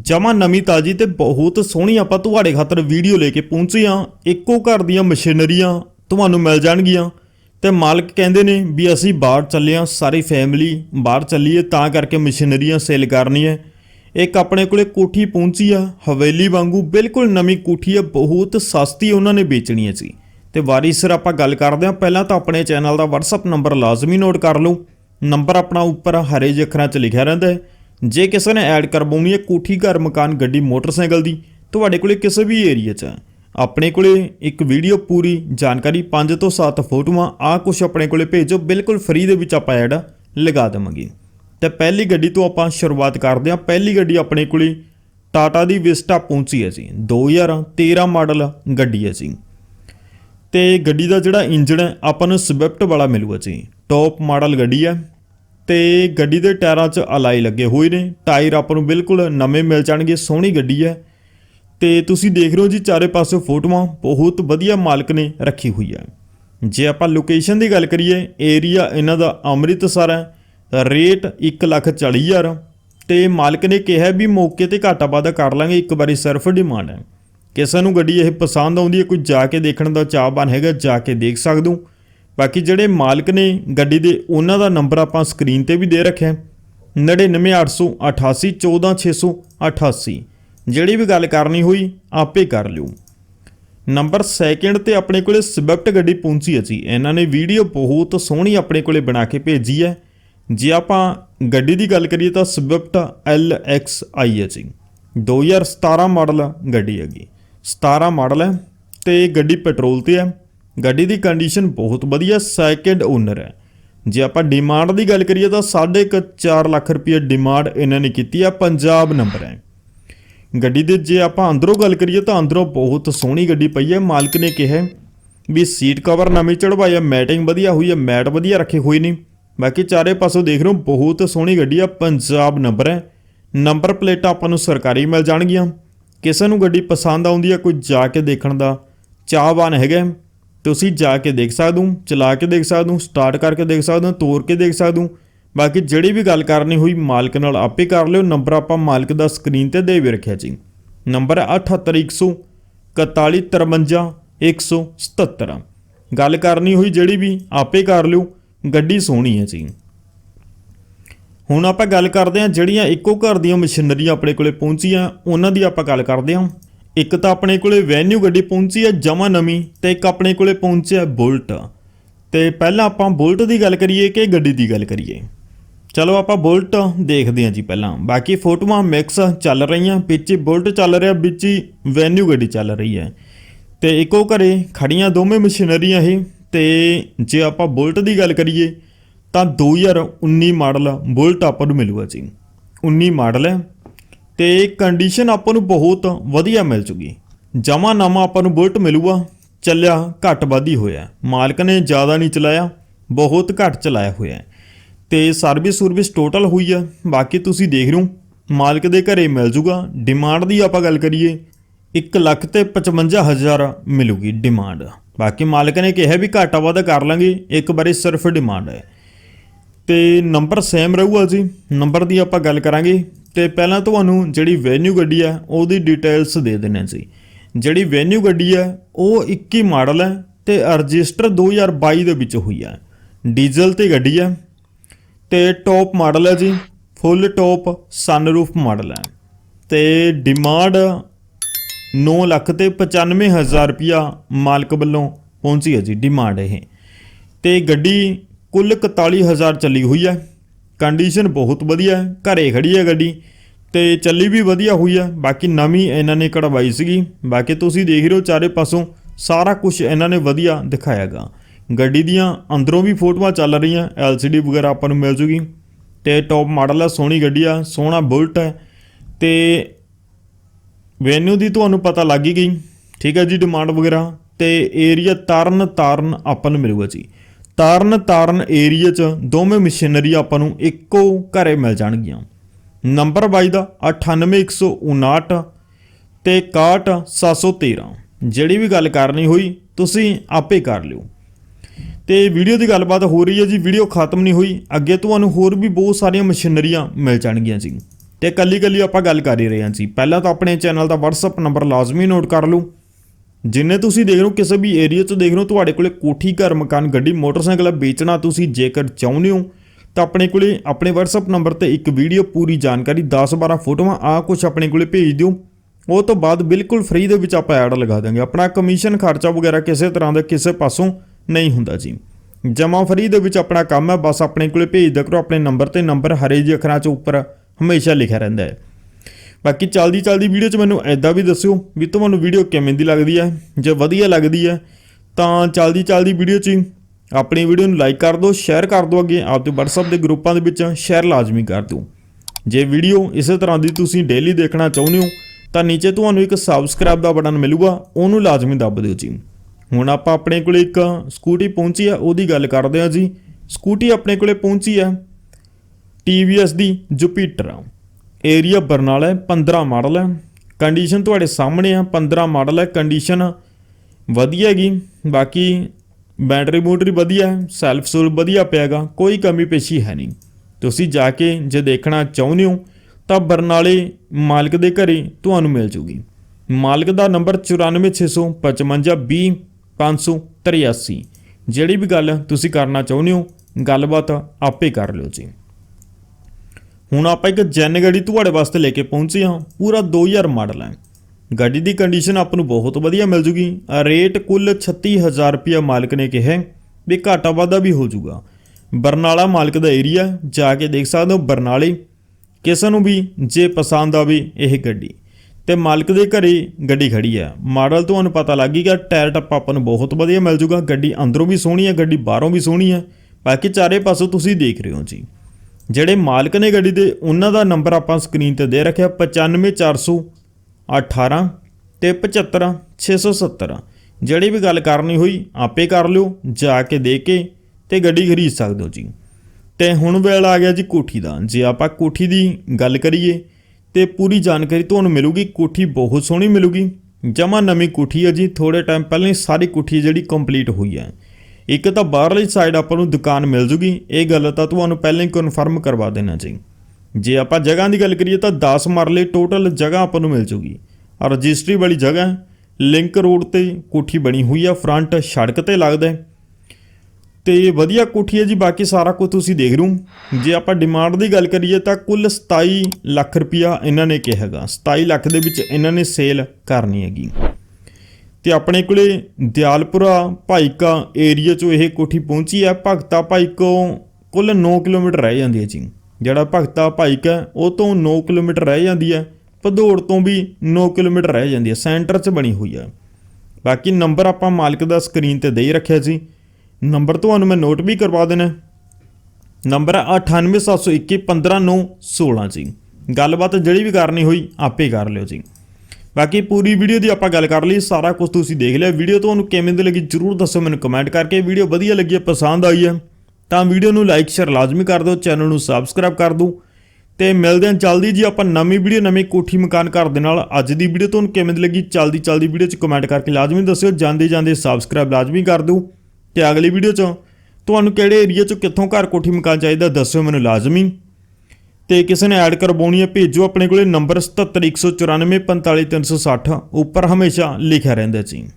ਜਮਾ ਨਵੀਂ ਤਾਜੀ ਤੇ ਬਹੁਤ ਸੋਹਣੀ ਆਪਾਂ ਤੁਹਾਡੇ ਖਾਤਰ ਵੀਡੀਓ ਲੈ ਕੇ ਪਹੁੰਚੇ ਹਾਂ। ਇੱਕੋ ਘਰ ਦੀਆਂ ਮਸ਼ੀਨਰੀਆਂ ਤੁਹਾਨੂੰ ਮਿਲ ਜਾਣਗੀਆਂ। ਤੇ ਮਾਲਕ ਕਹਿੰਦੇ ਨੇ ਵੀ ਅਸੀਂ ਬਾਹਰ ਚੱਲੇ ਹਾਂ, ਸਾਰੀ ਫੈਮਿਲੀ ਬਾਹਰ ਚੱਲੀਏ, ਤਾਂ ਕਰਕੇ ਮਸ਼ੀਨਰੀਆਂ ਸੇਲ ਕਰਨੀ ਹੈ ਇੱਕ ਆਪਣੇ ਕੋਲੇ ਕੋਠੀ ਪਹੁੰਚੀ ਆ, ਹਵੇਲੀ ਵਾਂਗੂ ਬਿਲਕੁਲ ਨਵੀਂ ਕੋਠੀ ਆ, ਬਹੁਤ ਸਸਤੀ ਉਹਨਾਂ ਨੇ ਵੇਚਣੀ ਹੈ ਜੀ ਤੇ ਵਾਰੀ ਸਿਰ ਆਪਾਂ ਗੱਲ ਕਰਦੇ ਹਾਂ, ਪਹਿਲਾਂ ਤਾਂ ਆਪਣੇ ਚੈਨਲ ਦਾ WhatsApp ਨੰਬਰ ਲਾਜ਼ਮੀ ਨੋਟ ਕਰ ਲਓ। ਨੰਬਰ ਆਪਣਾ ਉੱਪਰ ਹਰੇ ਜਿਹੇ ਅੱਖਰਾਂ 'ਚ ਲਿਖਿਆ ਰਹਿੰਦਾ ਹੈ। ਜੇ ਕਿਸੇ ਨੇ ਐਡ ਕਰਵਾਉਣੀ ਹੈ ਕੋਠੀ ਘਰ ਮਕਾਨ ਗੱਡੀ ਮੋਟਰਸਾਈਕਲ ਦੀ, ਤੁਹਾਡੇ ਕੋਲੇ ਕਿਸੇ ਵੀ ਏਰੀਆ 'ਚ। ਹੈ ਆਪਣੇ ਕੋਲੇ ਇੱਕ ਵੀਡੀਓ ਪੂਰੀ ਜਾਣਕਾਰੀ 5 ਤੋਂ 7 ਫੋਟੋਆਂ ਆ ਕੁਝ ਆਪਣੇ ਕੋਲੇ ਭੇਜੋ, ਬਿਲਕੁਲ ਫ੍ਰੀ ਦੇ ਵਿੱਚ ਆਪਾਂ ਐਡ ਲਗਾ ਦੇਵਾਂਗੇ। ਤੇ ਪਹਿਲੀ ਗੱਡੀ ਤੋਂ ਆਪਾਂ ਸ਼ੁਰੂਆਤ ਕਰਦੇ ਹਾਂ। ਪਹਿਲੀ ਗੱਡੀ ਆਪਣੇ ਕੋਲੇ ਟਾਟਾ ਦੀ ਵਿਸਟਾ ਪਹੁੰਚੀ ਹੈ ਜੀ। 2013 ਮਾਡਲ ਗੱਡੀ ਹੈ ਜੀ। ਤੇ ਗੱਡੀ ਦਾ ਜਿਹੜਾ ਇੰਜਣ ਹੈ, ਆਪਾਂ ਨੂੰ ਸਵਿਫਟ ਵਾਲਾ ਮਿਲੂਗਾ ਜੀ। ਟੌਪ ਮਾਡਲ ਗੱਡੀ ਹੈ। ਤੇ ਗੱਡੀ ਦੇ ਟਾਇਰਾਂ 'ਚ ਅਲਾਈ ਲੱਗੇ ਹੋਏ ਨੇ। ਟਾਇਰ ਆਪਾਂ ਨੂੰ ਬਿਲਕੁਲ ਨਵੇਂ ਮਿਲ ਜਾਣਗੇ, ਸੋਹਣੀ ਗੱਡੀ ਹੈ। ਤੇ ਤੁਸੀਂ ਦੇਖ ਰਹੇ ਹੋ ਜੀ ਚਾਰੇ ਪਾਸੇ ਫੋਟੋਆਂ, ਬਹੁਤ ਵਧੀਆ ਮਾਲਕ ਨੇ ਰੱਖੀ ਹੋਈ ਹੈ। ਜੇ ਆਪਾਂ ਲੋਕੇਸ਼ਨ ਦੀ ਗੱਲ ਕਰੀਏ, ਏਰੀਆ ਇਹਨਾਂ ਦਾ ਅੰਮ੍ਰਿਤਸਰ ਹੈ। ਰੇਟ 140000 ਤੇ ਮਾਲਕ ਨੇ ਕਿਹਾ ਵੀ ਮੌਕੇ ਤੇ ਘਾਟਾ ਵਾਧਾ ਕਰ ਲਾਂਗੇ, ਇੱਕ ਵਾਰੀ ਸਿਰਫ ਡਿਮਾਂਡ ਹੈ। ਕਿਸੇ ਨੂੰ ਗੱਡੀ ਇਹ ਪਸੰਦ ਆਉਂਦੀ ਹੈ, ਕੋਈ ਜਾ ਕੇ ਦੇਖਣ ਦਾ ਚਾਹਵਾਨ ਹੈਗਾ, ਜਾ ਕੇ ਦੇਖ ਸਕਦੇ ਬਾਕੀ ਜਿਹੜੇ ਮਾਲਕ ਨੇ ਗੱਡੀ ਦੇ, ਉਹਨਾਂ ਦਾ ਨੰਬਰ ਆਪਾਂ ਸਕਰੀਨ ਤੇ ਵੀ ਦੇ ਰੱਖਿਆ ਹੈ। 9988814688 ਜਿਹੜੀ ਵੀ ਗੱਲ ਕਰਨੀ ਹੋਈ, ਆਪੇ ਕਰ ਲਿਓ। ਨੰਬਰ ਸੈਕਿੰਡ ਤੇ ਆਪਣੇ ਕੋਲੇ ਸਵਿਫਟ ਗੱਡੀ ਪਹੁੰਚੀ ਹੈ ਜੀ। ਇਹਨਾਂ ਨੇ ਵੀਡੀਓ ਬਹੁਤ ਸੋਹਣੀ ਆਪਣੇ ਕੋਲੇ ਬਣਾ ਕੇ ਭੇਜੀ ਹੈ। ਜੇ ਆਪਾਂ ਗੱਡੀ ਦੀ ਗੱਲ ਕਰੀਏ ਤਾਂ ਸਵਿਫਟ LXI ਹੈ ਜੀ। 2017 ਮਾਡਲ ਗੱਡੀ ਹੈਗੀ। 17 ਮਾਡਲ ਹੈ ਤੇ ਗੱਡੀ ਪੈਟਰੋਲ ਤੇ ਹੈ। ਗੱਡੀ ਦੀ ਕੰਡੀਸ਼ਨ ਬਹੁਤ ਵਧੀਆ ਸੈਕਿੰਡ ਓਨਰ ਹੈ। ਜੇ ਆਪਾਂ ਡਿਮਾਂਡ ਦੀ ਗੱਲ ਕਰੀਏ ਤਾਂ 4.5 ਲੱਖ ਰੁਪਏ ਡਿਮਾਂਡ ਇਹਨਾਂ ਨੇ ਕੀਤੀ ਆ, ਪੰਜਾਬ ਨੰਬਰ ਹੈ। ਗੱਡੀ ਦੇ ਜੇ ਆਪਾਂ ਅੰਦਰੋਂ ਗੱਲ ਕਰੀਏ ਤਾਂ ਅੰਦਰੋਂ ਬਹੁਤ ਸੋਹਣੀ ਗੱਡੀ ਪਈ ਹੈ, ਮਾਲਕ ਨੇ ਕਿਹਾ ਵੀ ਸੀਟ ਕਵਰ ਨਵੇਂ ਚੜਵਾਇਆ ਮੈਟਿੰਗ ਵਧੀਆ ਹੋਈ ਹੈ ਮੈਟ ਵਧੀਆ ਰੱਖੇ ਹੋਏ ਨੇ। ਬਾਕੀ ਚਾਰੇ ਪਾਸੋਂ ਦੇਖ ਰਹੇ ਹੋ, ਬਹੁਤ ਸੋਹਣੀ ਗੱਡੀ ਆ, ਪੰਜਾਬ ਨੰਬਰ ਹੈ। ਨੰਬਰ ਪਲੇਟਾਂ ਆਪਾਂ ਨੂੰ ਸਰਕਾਰੀ ਮਿਲ ਜਾਣਗੀਆਂ। ਕਿਸੇ ਨੂੰ ਗੱਡੀ ਪਸੰਦ ਆਉਂਦੀ ਹੈ, ਕੋਈ ਜਾ ਕੇ ਦੇਖਣ ਦਾ ਚਾਹਵਾਨ ਹੈਗਾ ਤੁਸੀਂ ਜਾ ਕੇ ਦੇਖ ਸਕਦੇ ਹੋ, ਚਲਾ ਕੇ ਦੇਖ ਸਕਦੇ ਹੋ ਸਟਾਰਟ ਕਰਕੇ ਦੇਖ ਸਕਦੇ ਹੋ ਤੋੜ ਕੇ ਦੇਖ ਸਕਦੇ ਹੋ। ਬਾਕੀ ਜਿਹੜੀ ਵੀ ਗੱਲ ਕਰਨੀ ਹੋਈ, ਮਾਲਕ ਨਾਲ ਆਪੇ ਕਰ ਲਿਓ। ਨੰਬਰ ਆਪਾਂ ਮਾਲਕ ਦਾ ਸਕਰੀਨ ਤੇ ਦੇ ਵੀ ਰੱਖਿਆ ਜੀ। ਨੰਬਰ ਹੈ 78100 4153 177 ਗੱਲ ਕਰਨੀ ਹੋਈ ਜਿਹੜੀ ਵੀ, ਆਪੇ ਕਰ ਲਿਓ। ਗੱਡੀ ਸੋਹਣੀ ਹੈ ਜੀ। ਹੁਣ ਆਪਾਂ ਗੱਲ ਕਰਦੇ ਹਾਂ ਜਿਹੜੀਆਂ ਇੱਕੋ ਘਰ ਦੀਆਂ ਮਸ਼ੀਨਰੀਆਂ ਆਪਣੇ ਕੋਲੇ ਪਹੁੰਚੀਆਂ, ਉਹਨਾਂ ਦੀ ਆਪਾਂ ਗੱਲ ਕਰਦੇ ਹਾਂ। ਇੱਕ ਤਾਂ ਆਪਣੇ ਕੋਲੇ ਵੈਨਿਊ ਗੱਡੀ ਪਹੁੰਚੀ ਹੈ ਜਮਾ ਨਵੀਂ ਤੇ ਇੱਕ ਆਪਣੇ ਕੋਲੇ ਪਹੁੰਚਿਆ ਬੁਲਟ। ਤੇ ਪਹਿਲਾਂ ਆਪਾਂ ਬੁਲਟ ਦੀ ਗੱਲ ਕਰੀਏ ਕਿ ਗੱਡੀ ਦੀ ਗੱਲ ਕਰੀਏ? ਚਲੋ ਆਪਾਂ ਬੁਲਟ ਦੇਖਦੇ ਹਾਂ ਜੀ ਪਹਿਲਾਂ। ਬਾਕੀ ਫੋਟੋਆਂ ਮਿਕਸ ਚੱਲ ਰਹੀਆਂ, ਵਿੱਚ ਹੀ ਬੁਲਟ ਚੱਲ ਰਿਹਾ, ਵਿੱਚ ਹੀ ਵੈਨਿਊ ਗੱਡੀ ਚੱਲ ਰਹੀ ਹੈ। ਤੇ ਇੱਕੋ ਘਰੇ ਖੜੀਆਂ ਦੋਵੇਂ ਮਸ਼ੀਨਰੀਆਂ ਇਹ। ਤੇ ਜੇ ਆਪਾਂ ਬੁਲਟ ਦੀ ਗੱਲ ਕਰੀਏ, ਤਾਂ 2019 ਮਾਡਲ ਬੁਲਟ ਆਪਾਂ ਨੂੰ ਮਿਲੂਗਾ ਜੀ। 19 ਮਾਡਲ ਹੈ। ਤੇ ਕੰਡੀਸ਼ਨ ਆਪਾਂ ਨੂੰ ਬਹੁਤ ਵਧੀਆ ਮਿਲ ਚੁਗੀ ਜਮਾ ਨਵਾਂ ਆਪਾਂ ਨੂੰ ਬੁਲਟ ਮਿਲੂਗਾ, ਚੱਲਿਆ ਘੱਟ ਵਾਧੀ ਹੋਇਆ। ਮਾਲਕ ਨੇ ਜ਼ਿਆਦਾ ਨਹੀਂ ਚਲਾਇਆ, ਬਹੁਤ ਘੱਟ ਚਲਾਇਆ ਹੋਇਆ। ਹੈ। ਤੇ ਸਰਵਿਸ ਸਰਵਿਸ ਟੋਟਲ ਹੋਈ ਆ, ਬਾਕੀ ਤੁਸੀਂ ਦੇਖ ਰਹੇ ਹੋ, ਮਾਲਕ ਦੇ ਘਰੇ ਮਿਲ ਜੂਗਾ। ਡਿਮਾਂਡ ਦੀ ਆਪਾਂ ਗੱਲ ਕਰੀਏ 1 ਲੱਖ ਤੇ 55000 ਮਿਲੂਗੀ ਡਿਮਾਂਡ ਬਾਕੀ ਮਾਲਕ ਨੇ ਕਿਹਾ ਵੀ ਘਾਟਾ ਵਾਧਾ ਕਰ ਲਾਂਗੇ, ਇੱਕ ਵਾਰੀ ਸਿਰਫ ਡਿਮਾਂਡ ਹੈ ਤੇ ਨੰਬਰ ਸੇਮ ਰਹੂਗਾ ਜੀ। ਨੰਬਰ ਦੀ ਆਪਾਂ ਗੱਲ ਕਰਾਂਗੇ ਤੇ ਪਹਿਲਾਂ ਤੁਹਾਨੂੰ ਜਿਹੜੀ ਵੈਨਿਊ ਗੱਡੀ ਹੈ ਉਹਦੀ ਡਿਟੇਲਸ ਦੇ ਦਿੰਨੇ ਜੀ। ਜਿਹੜੀ ਵੈਨਿਊ ਗੱਡੀ ਹੈ ਉਹ 21 ਮਾਡਲ ਹੈ ਤੇ ਰਜਿਸਟਰ 2022 ਦੇ ਵਿੱਚ ਹੋਈ ਹੈ ਡੀਜ਼ਲ ਤੇ ਗੱਡੀ ਹੈ ਤੇ ਟੌਪ ਮਾਡਲ ਹੈ ਜੀ ਫੁੱਲ ਟੌਪ ਸਨਰੂਫ ਮਾਡਲ ਹੈ ਤੇ ਡਿਮਾਂਡ 9 ਲੱਖ ਤੇ 95000 ਰੁਪਿਆ ਮਾਲਕ ਵੱਲੋਂ ਪਹੁੰਚੀ ਹੈ ਜੀ ਡਿਮਾਂਡ ਇਹ। ਤੇ ਗੱਡੀ ਕੁੱਲ 41000 ਚੱਲੀ ਹੋਈ ਹੈ। ਕੰਡੀਸ਼ਨ ਬਹੁਤ ਵਧੀਆ ਹੈ। ਘਰੇ ਖੜੀ ਹੈ ਗੱਡੀ ਤੇ ਚੱਲੀ ਵੀ ਵਧੀਆ ਹੋਈ ਹੈ। ਬਾਕੀ ਨਵੀਂ ਇਹਨਾਂ ਨੇ ਕਢਵਾਈ ਸੀਗੀ। ਬਾਕੀ ਤੁਸੀਂ ਦੇਖ ਰਹੇ ਹੋ ਚਾਰੇ ਪਾਸੋਂ ਸਾਰਾ ਕੁਝ ਇਹਨਾਂ ਨੇ ਵਧੀਆ ਦਿਖਾਇਆਗਾ। ਗੱਡੀ ਦੀਆਂ ਅੰਦਰੋਂ ਵੀ ਫੋਟੋਆਂ ਚੱਲ ਰਹੀਆਂ। LCD ਵਗੈਰਾ ਆਪਾਂ ਨੂੰ ਮਿਲ ਜੂਗੀ। ਤੇ ਟੌਪ ਮਾਡਲ ਆ ਸੋਹਣੀ ਗੱਡੀ ਆ, ਸੋਹਣਾ ਬੁਲਟ ਹੈ। ਤੇ ਵੈਨਿਊ ਦੀ ਤੁਹਾਨੂੰ ਪਤਾ ਲੱਗ ਹੀ ਗਈ। ਠੀਕ ਹੈ ਜੀ ਡਿਮਾਂਡ ਵਗੈਰਾ। ਤੇ ਏਰੀਆ ਤਰਨ ਤਾਰਨ ਆਪਾਂ ਨੂੰ ਮਿਲੂਗਾ ਜੀ। ਤਰਨ ਤਾਰਨ ਏਰੀਆ 'ਚ ਦੋਵੇਂ ਮਸ਼ੀਨਰੀ ਆਪਾਂ ਨੂੰ ਇੱਕੋ ਘਰੇ ਮਿਲ ਜਾਣਗੀਆਂ। ਨੰਬਰ 22 ਦਾ 98159 ਤੇ 61713 ਜਿਹੜੀ ਵੀ ਗੱਲ ਕਰਨੀ ਹੋਈ, ਤੁਸੀਂ ਆਪੇ ਕਰ ਲਿਓ। ਤੇ ਵੀਡੀਓ ਦੀ ਗੱਲਬਾਤ ਹੋ ਰਹੀ ਹੈ ਜੀ, ਵੀਡੀਓ ਖਤਮ ਨਹੀਂ ਹੋਈ। ਅੱਗੇ ਤੁਹਾਨੂੰ ਹੋਰ ਵੀ ਬਹੁਤ ਸਾਰੀਆਂ ਮਸ਼ੀਨਰੀਆਂ ਮਿਲ ਜਾਣਗੀਆਂ ਜੀ। ਤੇ ਕੱਲੀ ਕੱਲੀ ਆਪਾਂ ਗੱਲ ਕਰ ਹੀ ਰਹੇ ਹਾਂ ਜੀ। ਪਹਿਲਾਂ ਤਾਂ ਆਪਣੇ ਚੈਨਲ ਦਾ WhatsApp ਨੰਬਰ ਲਾਜ਼ਮੀ ਨੋਟ ਕਰ ਲਓ। ਜਿੰਨੇ ਤੁਸੀਂ ਦੇਖ ਰਹੇ ਹੋ, ਕਿਸੇ ਵੀ ਏਰੀਆ 'ਚ ਦੇਖ ਰਹੇ ਹੋ, ਤੁਹਾਡੇ ਕੋਲੇ ਕੋਠੀ, ਘਰ, ਮਕਾਨ, ਗੱਡੀ, ਮੋਟਰਸਾਈਕਲ ਵੇਚਣਾ ਤੁਸੀਂ ਜੇਕਰ ਚਾਹੁੰਦੇ ਹੋ, ਤਾਂ ਆਪਣੇ ਕੋਲੇ, ਆਪਣੇ WhatsApp ਨੰਬਰ ਤੇ ਇੱਕ ਵੀਡੀਓ ਪੂਰੀ ਜਾਣਕਾਰੀ 10-12 ਫੋਟੋਆਂ ਆ ਕੁਝ ਆਪਣੇ ਕੋਲੇ ਭੇਜ ਦਿਓ। ਉਹ ਤੋਂ ਬਾਅਦ ਬਿਲਕੁਲ ਫ੍ਰੀ ਦੇ ਵਿੱਚ ਆਪਾਂ ਐਡ ਲਗਾ ਦਾਂਗੇ ਆਪਣਾ ਕਮਿਸ਼ਨ ਖਰਚਾ ਵਗੈਰਾ ਕਿਸੇ ਤਰ੍ਹਾਂ ਦਾ ਕਿਸੇ ਪਾਸੋਂ ਨਹੀਂ ਹੁੰਦਾ ਜੀ। ਜਮਾ ਫਰੀ ਦੇ ਵਿੱਚ ਆਪਣਾ ਕੰਮ ਹੈ, ਬਸ ਆਪਣੇ ਕੋਲੇ ਭੇਜ ਦਿਆ ਕਰੋ, ਆਪਣੇ ਨੰਬਰ ਤੇ ਨੰਬਰ ਹਰੇ ਜਿਹੇ ਅੱਖਰਾਂ 'ਚ ਉੱਪਰ ਹਮੇਸ਼ਾ ਲਿਖਿਆ ਰਹਿੰਦਾ ਹੈ। ਬਾਕੀ ਚੱਲਦੀ ਚੱਲਦੀ ਵੀਡੀਓ 'ਚ ਮੈਨੂੰ ਐਦਾਂ ਵੀ ਦੱਸਿਓ ਵੀ ਤੁਹਾਨੂੰ ਵੀਡੀਓ ਕਿਵੇਂ ਦੀ ਲੱਗਦੀ ਹੈ ਜੇ ਵਧੀਆ ਲੱਗਦੀ ਹੈ ਤਾਂ ਚੱਲਦੀ ਚੱਲਦੀ ਵੀਡੀਓ 'ਚ ਹੀ ਆਪਣੀ ਵੀਡੀਓ ਨੂੰ ਲਾਈਕ ਕਰ ਦਿਓ ਸ਼ੇਅਰ ਕਰ ਦਿਓ ਅੱਗੇ, ਆਪਦੇ WhatsApp ਦੇ ਗਰੁੱਪਾਂ ਦੇ ਵਿੱਚ ਸ਼ੇਅਰ ਲਾਜ਼ਮੀ ਕਰ ਦਿਓ। ਜੇ ਵੀਡੀਓ ਇਸੇ ਤਰ੍ਹਾਂ ਦੀ ਤੁਸੀਂ ਡੇਲੀ ਦੇਖਣਾ ਚਾਹੁੰਦੇ ਹੋ, ਤਾਂ ਨੀਚੇ ਤੁਹਾਨੂੰ ਇੱਕ ਸਬਸਕ੍ਰਾਈਬ ਦਾ ਬਟਨ ਮਿਲੂਗਾ, ਉਹਨੂੰ ਲਾਜ਼ਮੀ ਦੱਬ ਦਿਓ ਜੀ। ਹੁਣ ਆਪਾਂ ਆਪਣੇ ਕੋਲੇ ਇੱਕ ਸਕੂਟੀ ਪਹੁੰਚੀ ਆ, ਉਹਦੀ ਗੱਲ ਕਰਦੇ ਹਾਂ ਜੀ। ਸਕੂਟੀ ਆਪਣੇ ਕੋਲੇ ਪਹੁੰਚੀ ਆ TVS ਦੀ ਜੁਪੀਟਰ ਏਰੀਆ ਬਰਨਾਲਾ ਹੈ 15 ਮਾਡਲ ਹੈ। ਕੰਡੀਸ਼ਨ ਤੁਹਾਡੇ ਸਾਹਮਣੇ ਆ 15 ਮਾਡਲ ਹੈ ਕੰਡੀਸ਼ਨ ਵਧੀਆ ਹੈਗੀ। ਬਾਕੀ ਬੈਟਰੀ ਬੂਟਰੀ ਵਧੀਆ ਹੈ ਸੈਲਫ ਸੂਲ ਵਧੀਆ ਪਿਆਗਾ, ਕੋਈ ਕਮੀ ਪੇਸ਼ੀ ਹੈ ਨਹੀਂ। ਤੁਸੀਂ ਜਾ ਕੇ ਜੇ ਦੇਖਣਾ ਚਾਹੁੰਦੇ ਹੋ, ਤਾਂ ਬਰਨਾਲੇ ਮਾਲਕ ਦੇ ਘਰੇ ਤੁਹਾਨੂੰ ਮਿਲ ਜੂਗੀ। ਮਾਲਕ ਦਾ ਨੰਬਰ 9465520583 ਜਿਹੜੀ ਵੀ ਗੱਲ ਤੁਸੀਂ ਕਰਨਾ ਚਾਹੁੰਦੇ ਹੋ, ਗੱਲਬਾਤ ਆਪੇ ਕਰ ਲਿਓ ਜੀ। ਹੁਣ ਆਪਾਂ ਇੱਕ ਜੈਨ ਗੱਡੀ ਤੁਹਾਡੇ ਵਾਸਤੇ ਲੈ ਕੇ ਪਹੁੰਚੇ ਹਾਂ। ਪੂਰਾ 2000 ਮਾਡਲ ਹੈ। ਗੱਡੀ ਦੀ ਕੰਡੀਸ਼ਨ ਆਪ ਨੂੰ ਬਹੁਤ ਵਧੀਆ ਮਿਲ ਜੂਗੀ। ਰੇਟ ਕੁੱਲ 36000 ਰੁਪਇਆ ਮਾਲਕ ਨੇ ਕਿਹਾ ਵੀ ਘਾਟਾ ਵਾਧਾ ਵੀ ਹੋ ਜੂਗਾ। ਬਰਨਾਲਾ ਮਾਲਕ ਦਾ ਏਰੀਆ ਜਾ ਕੇ ਦੇਖ ਸਕਦੇ ਹੋ ਬਰਨਾਲੇ। ਕਿਸੇ ਨੂੰ ਵੀ ਜੇ ਪਸੰਦ ਆਵੇ ਇਹ ਗੱਡੀ। ਤੇ ਮਾਲਕ ਦੇ ਘਰੇ ਗੱਡੀ ਖੜੀ ਹੈ। ਮਾਡਲ ਤੁਹਾਨੂੰ ਪਤਾ ਲੱਗ ਗਿਆ, ਟਾਇਰ ਟੱਪ ਆਪਾਂ ਨੂੰ ਬਹੁਤ ਵਧੀਆ ਮਿਲ ਜੂਗਾ। ਗੱਡੀ ਅੰਦਰੋਂ ਵੀ ਸੋਹਣੀ ਹੈ, ਗੱਡੀ ਬਾਹਰੋਂ ਵੀ ਸੋਹਣੀ ਹੈ। ਬਾਕੀ ਚਾਰੇ ਪਾਸੋਂ ਤੁਸੀਂ ਦੇਖ ਰਹੇ ਹੋ ਜੀ। ਜਿਹੜੇ ਮਾਲਕ ਨੇ ਗੱਡੀ ਦੇ, ਉਹਨਾਂ ਦਾ ਨੰਬਰ ਆਪਾਂ ਸਕਰੀਨ ਤੇ ਦੇ ਰੱਖਿਆ 95418 ਤੇ 75670 ਜਿਹੜੀ ਵੀ ਗੱਲ ਕਰਨੀ ਹੋਈ, ਆਪੇ ਕਰ ਲਿਓ, ਜਾ ਕੇ ਦੇ ਕੇ ਤੇ ਗੱਡੀ ਖਰੀਦ ਸਕਦੇ ਹੋ ਜੀ। ਤੇ ਹੁਣ ਵੇਲ ਆ ਗਿਆ ਜੀ ਕੋਠੀ ਦਾ। ਜੇ ਆਪਾਂ ਕੋਠੀ ਦੀ ਗੱਲ ਕਰੀਏ, ਤੇ ਪੂਰੀ ਜਾਣਕਾਰੀ ਤੁਹਾਨੂੰ ਮਿਲੂਗੀ, ਕੋਠੀ ਬਹੁਤ ਸੋਹਣੀ ਮਿਲੂਗੀ। ਜਮਾ ਨਵੀਂ ਕੋਠੀ ਹੈ ਜੀ ਥੋੜੇ ਟਾਈਮ ਪਹਿਲਾਂ ਹੀ ਸਾਰੀ ਕੋਠੀ ਜਿਹੜੀ ਕੰਪਲੀਟ ਹੋਈ ਹੈ। ਇੱਕ ਤਾਂ ਬਾਹਰਲੀ ਸਾਈਡ ਆਪਾਂ ਨੂੰ ਦੁਕਾਨ ਮਿਲ ਜੂਗੀ। ਇਹ ਗੱਲ ਤਾਂ ਤੁਹਾਨੂੰ ਪਹਿਲਾਂ ਹੀ ਕਨਫਰਮ ਕਰਵਾ ਦੇਣਾ ਜੀ। ਜੇ ਆਪਾਂ ਜਗ੍ਹਾ ਦੀ ਗੱਲ ਕਰੀਏ ਤਾਂ 10 ਮਰਲੇ ਟੋਟਲ ਜਗ੍ਹਾ ਆਪਾਂ ਨੂੰ ਮਿਲ ਜੂਗੀ। ਰਜਿਸਟਰੀ ਵਾਲੀ ਜਗ੍ਹਾ ਹੈ। ਲਿੰਕ ਰੋਡ ਤੇ ਕੋਠੀ ਬਣੀ ਹੋਈ ਆ ਫਰੰਟ ਸੜਕ ਤੇ ਲੱਗਦਾ ਹੈ। ਤੇ ਵਧੀਆ ਕੋਠੀ ਹੈ ਜੀ, ਬਾਕੀ ਸਾਰਾ ਕੁਝ ਤੁਸੀਂ ਦੇਖ ਲਓ। ਜੇ ਆਪਾਂ ਡਿਮਾਂਡ ਦੀ ਗੱਲ ਕਰੀਏ ਤਾਂ ਕੁੱਲ 27 ਲੱਖ ਰੁਪਇਆ ਇਹਨਾਂ ਨੇ ਕਿਹਾ ਹੈਗਾ। 27 ਲੱਖ ਦੇ ਵਿੱਚ ਇਹਨਾਂ ਨੇ ਸੇਲ ਕਰਨੀ ਹੈਗੀ। ਤੇ ਆਪਣੇ ਕੋਲੇ ਦਿਆਲਪੁਰਾ ਭਾਈਕਾ ਏਰੀਆ ਚੋਂ ਇਹ ਕੋਠੀ ਪਹੁੰਚੀ ਹੈ। ਭਗਤਾ ਭਾਈਕੋਂ ਕੁੱਲ 9 ਕਿਲੋਮੀਟਰ ਰਹਿ ਜਾਂਦੀ ਹੈ ਜੀ। ਜਿਹੜਾ ਭਗਤਾ ਭਾਈਕਾ ਹੈ, ਉਹ ਤੋਂ 9 ਕਿਲੋਮੀਟਰ ਰਹਿ ਜਾਂਦੀ ਹੈ। ਭਦੌੜ ਤੋਂ ਵੀ 9 ਕਿਲੋਮੀਟਰ ਰਹਿ ਜਾਂਦੀ ਹੈ। ਸੈਂਟਰ 'ਚ ਬਣੀ ਹੋਈ ਹੈ। ਬਾਕੀ ਨੰਬਰ ਆਪਾਂ ਮਾਲਕ ਦਾ ਸਕਰੀਨ ਤੇ ਦੇ ਹੀ ਰੱਖਿਆ ਜੀ। ਨੰਬਰ ਤੁਹਾਨੂੰ ਮੈਂ ਨੋਟ ਵੀ ਕਰਵਾ ਦੇਣਾ। ਨੰਬਰ ਹੈ 9871215916 ਜੀ। ਗੱਲਬਾਤ ਜਿਹੜੀ ਵੀ ਕਰਨੀ ਹੋਈ ਆਪੇ ਕਰ ਲਿਓ ਜੀ। ਬਾਕੀ ਪੂਰੀ ਵੀਡੀਓ ਦੀ ਆਪਾਂ ਗੱਲ ਕਰ ਲਈ, ਸਾਰਾ ਕੁਝ ਤੁਸੀਂ ਦੇਖ ਲਿਆ। ਵੀਡੀਓ ਤੁਹਾਨੂੰ ਕਿਵੇਂ ਦੀ ਲੱਗੀ ਜਰੂਰ ਦੱਸੋ ਮੈਨੂੰ ਕਮੈਂਟ ਕਰਕੇ। ਵੀਡੀਓ ਵਧੀਆ ਲੱਗੀ ਹੈ ਪਸੰਦ ਆਈ ਹੈ, ਤਾਂ ਵੀਡੀਓ ਨੂੰ ਲਾਈਕ ਸ਼ੇਅਰ ਲਾਜ਼ਮੀ ਕਰ ਦਿਓ ਚੈਨਲ ਨੂੰ ਸਬਸਕ੍ਰਾਈਬ ਕਰ ਦਿਓ। ਤੇ ਮਿਲਦੇ ਹਾਂ ਜਲਦੀ ਜੀ ਆਪਾਂ ਨਵੀਂ ਵੀਡੀਓ, ਨਵੀਂ ਕੋਠੀ ਮਕਾਨ ਘਰ ਦੇ ਨਾਲ। ਅੱਜ ਦੀ ਵੀਡੀਓ ਤੁਹਾਨੂੰ ਕਿਵੇਂ ਦੀ ਲੱਗੀ ਜਲਦੀ ਜਲਦੀ ਵੀਡੀਓ 'ਚ ਕਮੈਂਟ ਕਰਕੇ ਲਾਜ਼ਮੀ ਦੱਸਿਓ। ਜਾਂਦੇ ਜਾਂਦੇ ਸਬਸਕ੍ਰਾਈਬ ਲਾਜ਼ਮੀ ਕਰ ਦਿਓ। ਤੇ ਅਗਲੀ ਵੀਡੀਓ 'ਚ ਤੁਹਾਨੂੰ ਕਿਹੜੇ ਏਰੀਆ 'ਚ ਕਿੱਥੋਂ ਘਰ ਕੋਠੀ ਮਕਾਨ ਚਾਹੀਦਾ, ਦੱਸਿਓ ਮੈਨੂੰ ਲਾਜ਼ਮੀ। ਤੇ ਕਿਸੇ ਨੇ ਐਡ ਕਰਵਾਉਣੀ ਹੈ, ਭੇਜੋ ਆਪਣੇ ਕੋਲੇ ਨੰਬਰ 7719455360 ਉੱਪਰ ਹਮੇਸ਼ਾ ਲਿਖਿਆ ਰਹਿੰਦਾ ਜੀ।